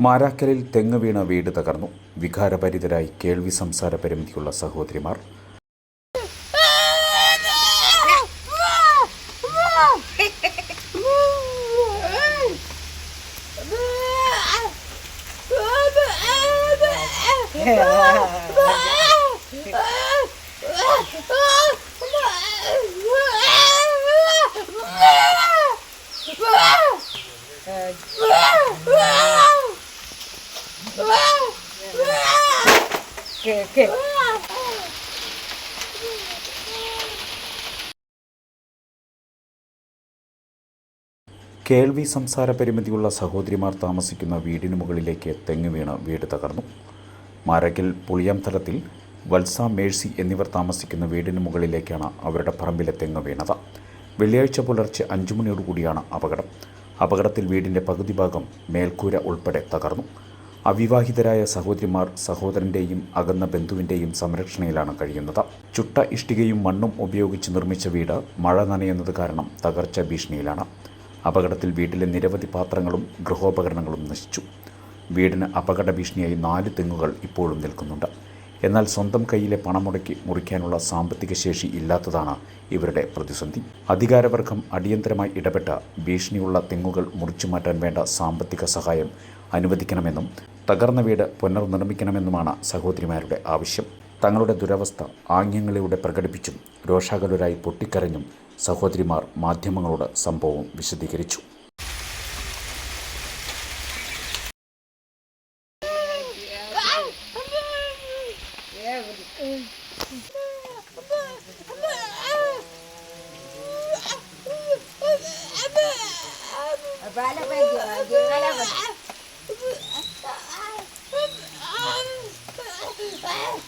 മാരാക്കലിൽ തെങ്ങ് വീണ വീട് തകർന്നു. വികാരപരിതരായി കേൾവി സംസാര പരിമിതിയുള്ള സഹോദരിമാർ. കേൾവി സംസാര പരിമിതിയുള്ള സഹോദരിമാർ താമസിക്കുന്ന വീടിന് മുകളിലേക്ക് തെങ്ങ് വീണ് വീട് തകർന്നു. മാരകിൽ പുളിയാംതലത്തിൽ വത്സ മേഴ്സി എന്നിവർ താമസിക്കുന്ന വീടിന് മുകളിലേക്കാണ് അവരുടെ പറമ്പിലെ തെങ്ങ് വീണത്. വെള്ളിയാഴ്ച പുലർച്ചെ അഞ്ചു മണിയോടുകൂടിയാണ് അപകടം. അപകടത്തിൽ വീടിന്റെ പകുതി ഭാഗം മേൽക്കൂര ഉൾപ്പെടെ തകർന്നു. അവിവാഹിതരായ സഹോദരിമാർ സഹോദരന്റെയും അകന്ന ബന്ധുവിന്റെയും സംരക്ഷണയിലാണ് കഴിയുന്നത്. ചുട്ട ഇഷ്ടികയും മണ്ണും ഉപയോഗിച്ച് നിർമ്മിച്ച വീട് മഴ നനയുന്നത് കാരണം തകർച്ച ഭീഷണിയിലാണ്. അപകടത്തിൽ വീട്ടിലെ നിരവധി പാത്രങ്ങളും ഗൃഹോപകരണങ്ങളും നശിച്ചു. വീടിന് അപകട ഭീഷണിയായി നാല് തെങ്ങുകൾ ഇപ്പോഴും നിൽക്കുന്നുണ്ട്. എന്നാൽ സ്വന്തം കയ്യിലെ പണം മുടക്കി മുറിക്കാനുള്ള സാമ്പത്തിക ശേഷി ഇല്ലാത്തതാണ് ഇവരുടെ പ്രതിസന്ധി. അധികാരവർഗം അടിയന്തരമായി ഇടപെട്ട ഭീഷണിയുള്ള തെങ്ങുകൾ മുറിച്ചു മാറ്റാൻ വേണ്ട സാമ്പത്തിക സഹായം അനുവദിക്കണമെന്നും തകർന്ന വീട് പുനർനിർമ്മിക്കണമെന്നുമാണ് സഹോദരിമാരുടെ ആവശ്യം. തങ്ങളുടെ ദുരവസ്ഥ ആംഗ്യങ്ങളിലൂടെ പ്രകടിപ്പിച്ചും രോഷാകുലരായി പൊട്ടിക്കരഞ്ഞും സഹോദരിമാർ മാധ്യമങ്ങളോട് സംഭവം വിശദീകരിച്ചു. Vale, pues, llega Bye.